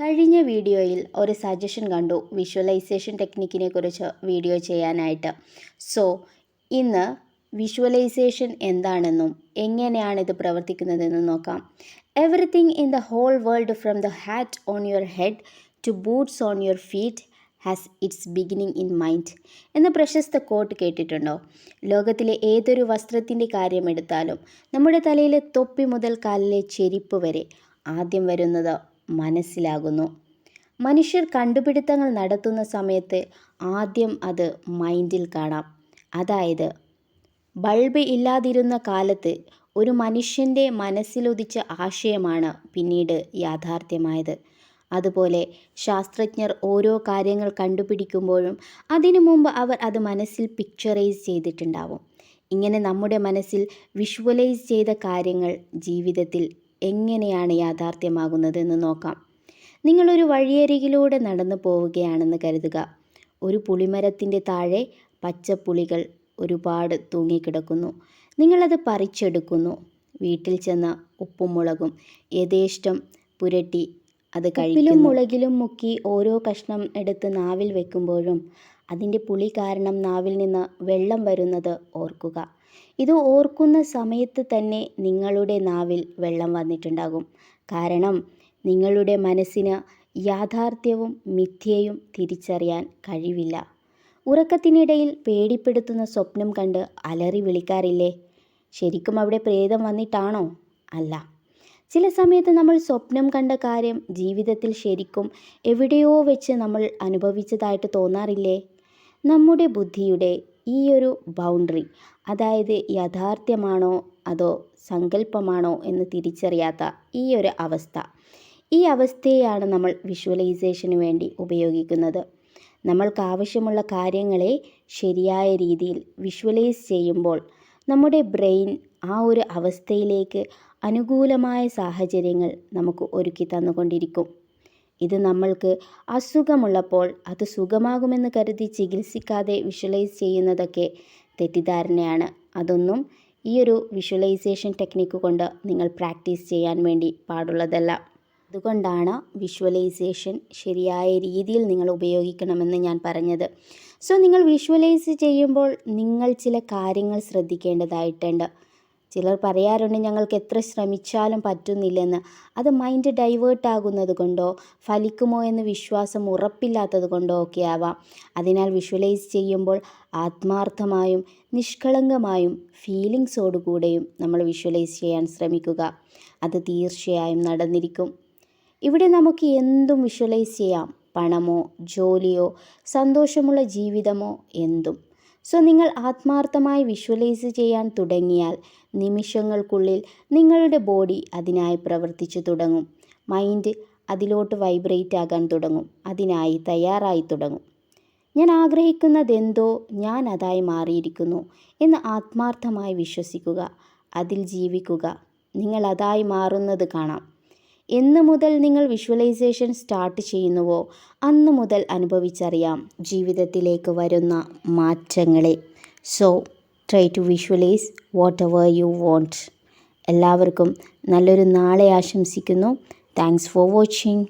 കഴിഞ്ഞ വീഡിയോയിൽ ഒരു സജഷൻ കണ്ടു. വിഷ്വലൈസേഷൻ ടെക്നിക്കിനെ കുറിച്ച് വീഡിയോ ചെയ്യാനായിട്ട്. സോ ഇന്ന് വിഷ്വലൈസേഷൻ എന്താണെന്നും എങ്ങനെയാണ് ഇത് പ്രവർത്തിക്കുന്നതെന്നും നോക്കാം. Everything in the whole world from the hat on your head to boots on your feet has its beginning in mind എന്ന പ്രശസ്ത കോട്ട് കേട്ടിട്ടുണ്ടോ? ലോകത്തിലെ ഏതൊരു വസ്ത്രത്തിന്റെ കാര്യമെടുത്താലും നമ്മുടെ തലയിലെ തൊപ്പി മുതൽ കാലിലെ ചെരിപ്പ് വരെ ആദ്യം വരുന്നത് മനസ്സിലാകുന്നു. മനുഷ്യർ കണ്ടുപിടുത്തങ്ങൾ നടത്തുന്ന സമയത്ത് ആദ്യം അത് മൈൻഡിൽ കാണാം. അതായത് ബൾബ് ഇല്ലാതിരുന്ന കാലത്ത് ഒരു മനുഷ്യന്റെ മനസ്സിലുദിച്ച ആശയമാണ് പിന്നീട് യാഥാർത്ഥ്യമായത്. അതുപോലെ ശാസ്ത്രജ്ഞർ ഓരോ കാര്യങ്ങൾ കണ്ടുപിടിക്കുമ്പോഴും അതിനു മുമ്പ് അവർ അത് മനസ്സിൽ പിക്ചറൈസ് ചെയ്തിട്ടുണ്ടാവും. ഇങ്ങനെ നമ്മുടെ മനസ്സിൽ വിഷ്വലൈസ് ചെയ്ത കാര്യങ്ങൾ ജീവിതത്തിൽ എങ്ങനെയാണ് യാഥാർത്ഥ്യമാകുന്നതെന്ന് നോക്കാം. നിങ്ങളൊരു വഴിയരികിലൂടെ നടന്നു പോവുകയാണെന്ന് കരുതുക. ഒരു പുളിമരത്തിന്റെ താഴെ പച്ചപ്പുളികൾ ഒരുപാട് തൂങ്ങിക്കിടക്കുന്നു. നിങ്ങളത് പറിച്ചെടുക്കുന്നു. വീട്ടിൽ ചെന്ന ഉപ്പും മുളകും യഥേഷ്ടം പുരട്ടി അത് കഴിപ്പിലും മുളകിലും മുക്കി ഓരോ കഷ്ണം എടുത്ത് നാവിൽ വെക്കുമ്പോഴും അതിന്റെ പുളി കാരണം നാവിൽ നിന്ന് വെള്ളം വരുന്നത് ഓർക്കുക. ഇത് ഓർക്കുന്ന സമയത്ത് തന്നെ നിങ്ങളുടെ നാവിൽ വെള്ളം വന്നിട്ടുണ്ടാകും. കാരണം നിങ്ങളുടെ മനസ്സിന് യാഥാർത്ഥ്യവും മിഥ്യയും തിരിച്ചറിയാൻ കഴിവില്ല. ഉറക്കത്തിനിടയിൽ പേടിപ്പെടുത്തുന്ന സ്വപ്നം കണ്ട് അലറി വിളിക്കാറില്ലേ? ശരിക്കും അവിടെ പ്രേതം വന്നിട്ടാണോ? അല്ല. ചില സമയത്ത് നമ്മൾ സ്വപ്നം കണ്ട കാര്യം ജീവിതത്തിൽ ശരിക്കും എവിടെയോ വെച്ച് നമ്മൾ അനുഭവിച്ചതായിട്ട് തോന്നാറില്ലേ? നമ്മുടെ ബുദ്ധിയുടെ ഈ ഒരു ബൗണ്ടറി അതായത് യാഥാർത്ഥ്യമാണോ അതോ സങ്കല്പമാണോ എന്ന് തിരിച്ചറിയാത്ത ഈ ഒരു അവസ്ഥ. ഈ അവസ്ഥയെയാണ് നമ്മൾ വിഷ്വലൈസേഷന് വേണ്ടി ഉപയോഗിക്കുന്നത്. നമ്മൾക്ക് ആവശ്യമുള്ള കാര്യങ്ങളെ ശരിയായ രീതിയിൽ വിഷ്വലൈസ് ചെയ്യുമ്പോൾ നമ്മുടെ ബ്രെയിൻ ആ ഒരു അവസ്ഥയിലേക്ക് അനുകൂലമായ സാഹചര്യങ്ങൾ നമുക്ക് ഒരുക്കി തന്നുകൊണ്ടിരിക്കും. ഇത് നമ്മൾക്ക് അസുഖമുള്ളപ്പോൾ അത് സുഖമാകുമെന്ന് കരുതി ചികിത്സിക്കാതെ വിഷ്വലൈസ് ചെയ്യുന്നതൊക്കെ തെറ്റിദ്ധാരണയാണ്. അതൊന്നും ഈ ഒരു വിഷ്വലൈസേഷൻ ടെക്നിക്ക് കൊണ്ട് നിങ്ങൾ പ്രാക്ടീസ് ചെയ്യാൻ വേണ്ടി പാടുള്ളതല്ല. അതുകൊണ്ടാണ് വിഷ്വലൈസേഷൻ ശരിയായ രീതിയിൽ നിങ്ങൾ ഉപയോഗിക്കണമെന്ന് ഞാൻ പറഞ്ഞത്. സോ നിങ്ങൾ വിഷ്വലൈസ് ചെയ്യുമ്പോൾ നിങ്ങൾ ചില കാര്യങ്ങൾ ശ്രദ്ധിക്കേണ്ടതായിട്ടുണ്ട്. ചിലർ പറയാറുണ്ട് ഞങ്ങൾക്ക് എത്ര ശ്രമിച്ചാലും പറ്റുന്നില്ലെന്ന്. അത് മൈൻഡ് ഡൈവേർട്ട് ആകുന്നത് കൊണ്ടോ ഫലിക്കുമോ എന്ന് വിശ്വാസം ഉറപ്പില്ലാത്തത് കൊണ്ടോ ഒക്കെ ആവാം. അതിനാൽ വിഷ്വലൈസ് ചെയ്യുമ്പോൾ ആത്മാർത്ഥമായും നിഷ്കളങ്കമായും ഫീലിങ്സോടുകൂടെയും നമ്മൾ വിഷ്വലൈസ് ചെയ്യാൻ ശ്രമിക്കുക. അത് തീർച്ചയായും നടന്നിരിക്കും. ഇവിടെ നമുക്ക് എന്തും വിഷ്വലൈസ് ചെയ്യാം. പണമോ ജോലിയോ സന്തോഷമുള്ള ജീവിതമോ എന്തും. സോ നിങ്ങൾ ആത്മാർത്ഥമായി വിഷ്വലൈസ് ചെയ്യാൻ തുടങ്ങിയാൽ നിമിഷങ്ങൾക്കുള്ളിൽ നിങ്ങളുടെ ബോഡി അതിനായി പ്രവർത്തിച്ചു തുടങ്ങും. മൈൻഡ് അതിലോട്ട് വൈബ്രേറ്റ് ആകാൻ തുടങ്ങും. അതിനായി തയ്യാറായി തുടങ്ങും. ഞാൻ ആഗ്രഹിക്കുന്നതെന്തോ ഞാൻ അതായി മാറിയിരിക്കുന്നു എന്ന് ആത്മാർത്ഥമായി വിശ്വസിക്കുക അതിൽ ജീവിക്കുക. നിങ്ങൾ അതായി മാറുന്നത് കാണാം. എന്ന് മുതൽ നിങ്ങൾ വിഷ്വലൈസേഷൻ സ്റ്റാർട്ട് ചെയ്യുന്നുവോ അന്ന് മുതൽ അനുഭവിച്ചറിയാം ജീവിതത്തിലേക്ക് വരുന്ന മാറ്റങ്ങളെ. So try to visualise whatever you want എല്ലാവർക്കും നല്ലൊരു നാളെ ആശംസിക്കുന്നു. Thanks for watching